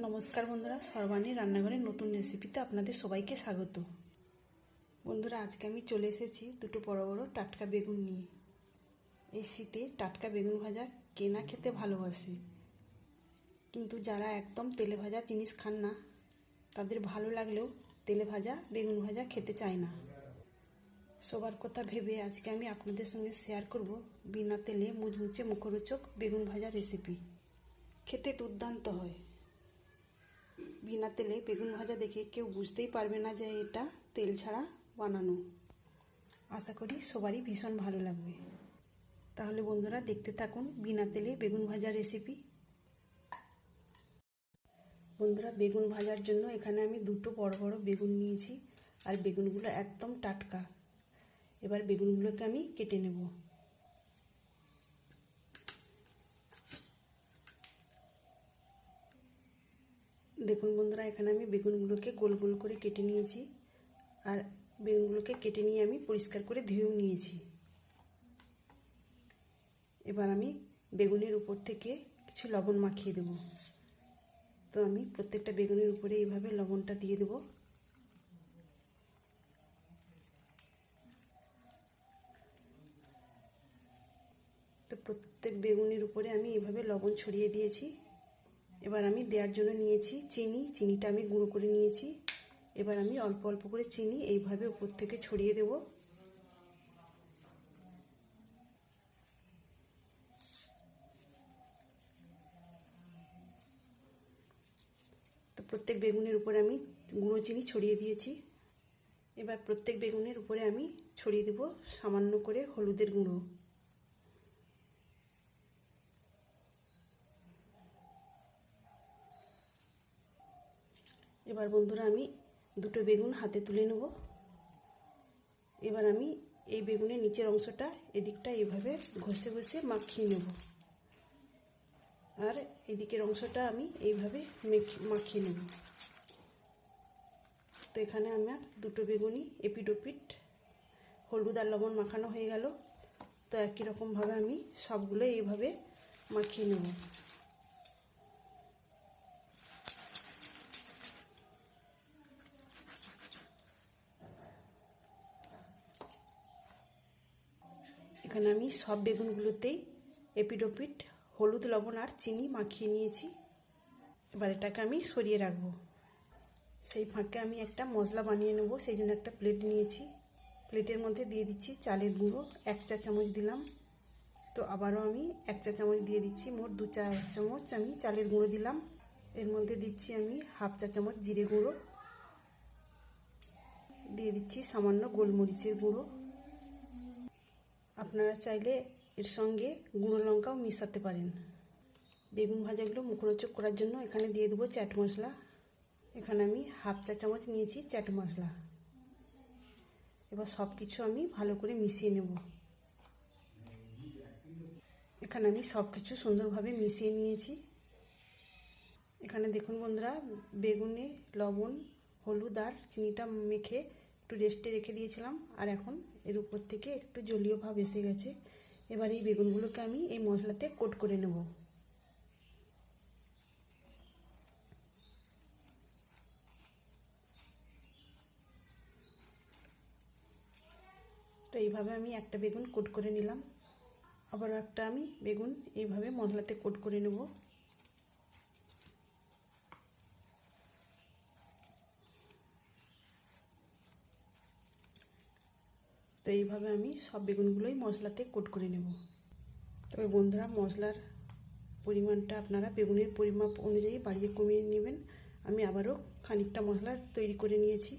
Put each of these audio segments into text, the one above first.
নমস্কার বন্ধুরা সর্বাণী রান্নাঘরের নতুন রেসিপিতে আপনাদের সবাইকে স্বাগত। বন্ধুরা, আজকে আমি চলে এসেছি দুটো বড় বড় টাটকা বেগুন নিয়ে। এই শীতে টাটকা বেগুন ভাজা কেনা খেতে ভালোবাসে। কিন্তু যারা একদম তেলে ভাজা জিনিস খান না, তাদের ভালো লাগলেও তেলে ভাজা বেগুন ভাজা খেতে চায় না। সবার কথা ভেবে আজকে আমি আপনাদের সঙ্গে শেয়ার করব বিনা তেলে মুচমুচে মুখরোচক বেগুন ভাজা রেসিপি খেতে দুর্দান্ত হয়। বিনা তেলে বেগুন ভাজা দেখে কেউ বুঝতেই পারবে না যে এটা তেল ছাড়া বানানো। আশা করি সবারই ভীষণ ভালো লাগবে। তাহলে বন্ধুরা দেখতে থাকুন বিনা তেলে বেগুন ভাজা রেসিপি বন্ধুরা, বেগুন ভাজার জন্য এখানে আমি দুটো বড় বড় বেগুন নিয়েছি, আর বেগুনগুলো একদম টাটকা। এবার বেগুনগুলোকে আমি কেটে নেব। দেখুন বন্ধুরা, এখানে আমি বেগুনগুলোকে গোল গোল করে কেটে নিয়েছি আর বেগুনগুলোকে কেটে নিয়ে আমি পরিষ্কার করে ধুয়েও নিয়েছি। এবার আমি বেগুনের উপর থেকে কিছু লবণ মাখিয়ে দেব। তো আমি প্রত্যেকটা বেগুনের উপরে এইভাবে লবণটা দিয়ে দেব। তো প্রত্যেক বেগুনের উপরে আমি এইভাবে লবণ ছড়িয়ে দিয়েছি। এবার আমি দেওয়ার জন্য নিয়েছি চিনি, চিনিটা আমি গুঁড়ো করে নিয়েছি। এবার আমি অল্প অল্প করে চিনি এইভাবে উপর থেকে ছড়িয়ে দেব। তো প্রত্যেক বেগুনের উপরে আমি গুঁড়ো চিনি ছড়িয়ে দিয়েছি। এবার প্রত্যেক বেগুনের উপরে আমি ছড়িয়ে দেব সামান্য করে হলুদের গুঁড়ো। এবার বন্ধুরা আমি দুটো বেগুন হাতে তুলে নেব। এবার আমি এই বেগুনের নিচের অংশটা এদিকটা এভাবে ঘষে ঘষে মাখিয়ে নেব। আর এদিকের অংশটা আমি এইভাবে মাখিয়ে নেব। তো এখানে আমার দুটো বেগুনি এপিট ওপিট হলুদ আর লবণ মাখানো হয়ে গেল। তো একই রকমভাবে আমি সবগুলো এইভাবে মাখিয়ে নেব। এখানে আমি সব বেগুনগুলোতেই এপিডোপিট, হলুদ, লবণ আর চিনি মাখিয়ে নিয়েছি। এবার এটাকে আমি সরিয়ে রাখব। সেই ফাঁকে আমি একটা মশলা বানিয়ে নেব। সেই জন্য একটা প্লেট নিয়েছি। প্লেটের মধ্যে দিয়ে দিচ্ছি চালের গুঁড়ো। এক চা চামচ দিলাম। তো আবারও আমি এক চা চামচ দিয়ে দিচ্ছি। মোট দু চা চামচ আমি চালের গুঁড়ো দিলাম। এর মধ্যে দিচ্ছি আমি হাফ চা চামচ জিরে গুঁড়ো। দিয়ে দিচ্ছি সামান্য গোলমরিচের গুঁড়ো। আপনারা চাইলে এর সঙ্গে গুঁড়ো লঙ্কাও মিশাতে পারেন। বেগুন ভাজাগুলো মুখরোচক করার জন্য এখানে দিয়ে দেবো চাট মশলা। এখানে আমি হাফ চা চামচ নিয়েছি চাট মশলা। এবার সব কিছু আমি ভালো করে মিশিয়ে নেব। এখানে আমি সব কিছু সুন্দরভাবে মিশিয়ে নিয়েছি। এখানে দেখুন বন্ধুরা, বেগুনে, লবণ, হলুদ আর চিনিটা মেখে একটু রেস্টে রেখে দিয়েছিলাম, আর এখন এর উপর থেকে একটু জলীয় ভাব এসে গেছে। এবার এই বেগুনগুলোকে আমি এই মশলাতে কোট করে নেব। তো এইভাবে আমি একটা বেগুন কোট করে নিলাম। আবার একটা আমি বেগুন এইভাবে মশলাতে কোট করে নেব। এইভাবে আমি সব বেগুনগুলোই মশলাতে কোট করে নেব। তবে বন্ধুরা, মশলার পরিমাণটা আপনারা বেগুনের পরিমাপ অনুযায়ী বাড়িয়ে কমিয়ে নেবেন। আমি আবারও খানিকটা মশলা তৈরি করে নিয়েছি।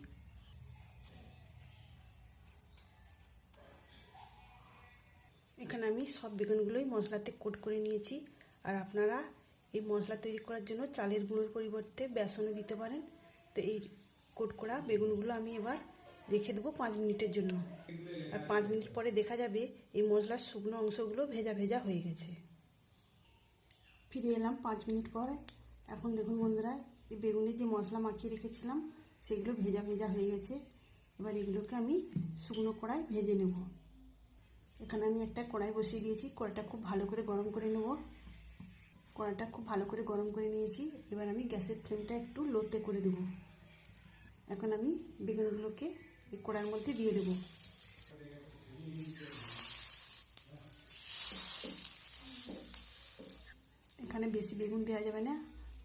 এখানে আমি সব বেগুনগুলোই মশলাতে কোট করে নিয়েছি। আর আপনারা এই মশলা তৈরি করার জন্য চালের গুঁড়োর পরিবর্তে বেসনও দিতে পারেন। তো এই কোট করা বেগুনগুলো আমি এবার রেখে দেবো পাঁচ মিনিটের জন্য। আর পাঁচ মিনিট পরে দেখা যাবে এই মশলার শুকনো অংশগুলো ভেজা ভেজা হয়ে গেছে। ফিরে এলাম পাঁচ মিনিট পরে। এখন দেখুন বন্ধুরা, এই বেগুনে যে মশলা মাখিয়ে রেখেছিলাম, সেগুলো ভেজা ভেজা হয়ে গেছে। এবার এগুলোকে আমি শুকনো কড়াই ভেজে নেব। এখানে আমি একটা কড়াই বসিয়ে দিয়েছি, কড়াইটা খুব ভালো করে গরম করে নেব। কড়াটা খুব ভালো করে গরম করে নিয়েছি। এবার আমি গ্যাসের ফ্লেমটা একটু লোতে করে দেব। এখন আমি বেগুনগুলোকে এই কড়ার মধ্যে দিয়ে দেব। এখানে বেশি বেগুন দেওয়া যাবে না,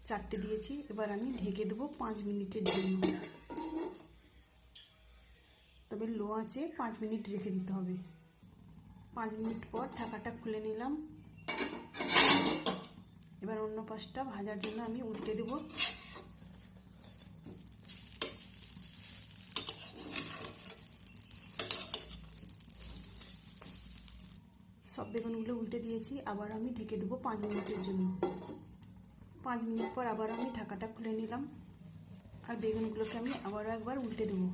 চারটে দিয়েছি। এবার আমি ঢেকে দেবো পাঁচ মিনিটের জন্য। তবে লো আছে পাঁচ মিনিট রেখে দিতে হবে। পাঁচ মিনিট পর ঢাকাটা খুলে নিলাম। এবার অন্য পাশটা ভাজার জন্য আমি উল্টে দেব। সব বেগুনগুলো উল্টে দিয়েছি, আবার আমি ঢেকে দেবো পাঁচ মিনিটের জন্য। পাঁচ মিনিট পর আবার আমি ঢাকাটা খুলে নিলাম, আর বেগুনগুলোকে আমি আবারও একবার উল্টে দেবো।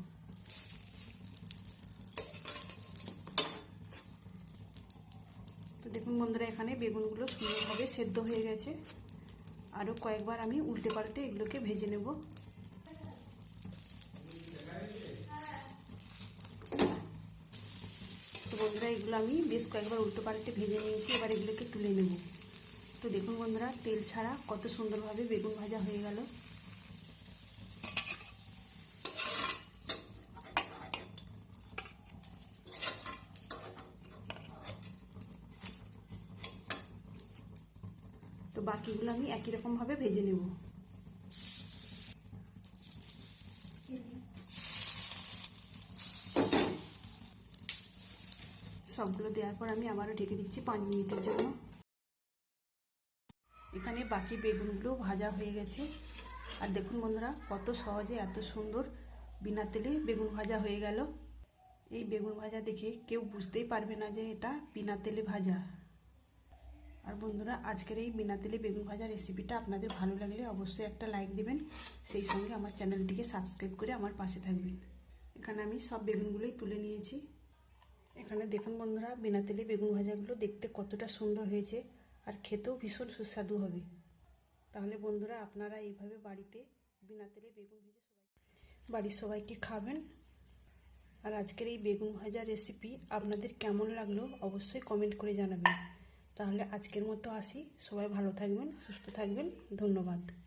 তো দেখুন বন্ধুরা, এখানে বেগুনগুলো সুন্দরভাবে সেদ্ধ হয়ে গেছে। আরও কয়েকবার আমি উল্টে পাল্টে এগুলোকে ভেজে নেব। বন্ধুরা, এগুলো আমি বেশ কয়েকবার উল্টো পাল্টে ভেজে নিয়েছি, এবার এগুলোকে তুলে নেব। তো দেখুন বন্ধুরা, তেল ছাড়া কত সুন্দরভাবে বেগুন ভাজা হয়ে গেল। তো বাকিগুলো আমি একই রকমভাবে ভেজে নেব। সবগুলো দেওয়ার পর আমি আবারও ঢেকে দিচ্ছি পাঁচ মিনিটের জন্য। এখানে বাকি বেগুনগুলো ভাজা হয়ে গেছে। আর দেখুন বন্ধুরা, কত সহজে, এত সুন্দর বিনা তেলে বেগুন ভাজা হয়ে গেল। এই বেগুন ভাজা দেখে কেউ বুঝতেই পারবে না যে এটা বিনা তেলে ভাজা। আর বন্ধুরা, আজকের এই বিনা তেলে বেগুন ভাজা রেসিপিটা আপনাদের ভালো লাগলে অবশ্যই একটা লাইক দিবেন। সেই সঙ্গে আমার চ্যানেলটিকে সাবস্ক্রাইব করে আমার পাশে থাকবেন। এখানে আমি সব বেগুনগুলোই তুলে নিয়েছি। এখানে দেখুন বন্ধুরা, বিনা তেলে বেগুন ভাজাগুলো দেখতে কতটা সুন্দর হয়েছে আর খেতেও ভীষণ সুস্বাদু হবে। তাহলে বন্ধুরা, আপনারা এইভাবে বাড়িতে বিনা তেলে বেগুন ভেজে সবাই বাড়ির সবাইকে খাবেন। আর আজকের এই বেগুন ভাজা রেসিপি আপনাদের কেমন লাগল অবশ্যই কমেন্ট করে জানাবেন। তাহলে আজকের মতো আসি। সবাই ভালো থাকবেন, সুস্থ থাকবেন। ধন্যবাদ।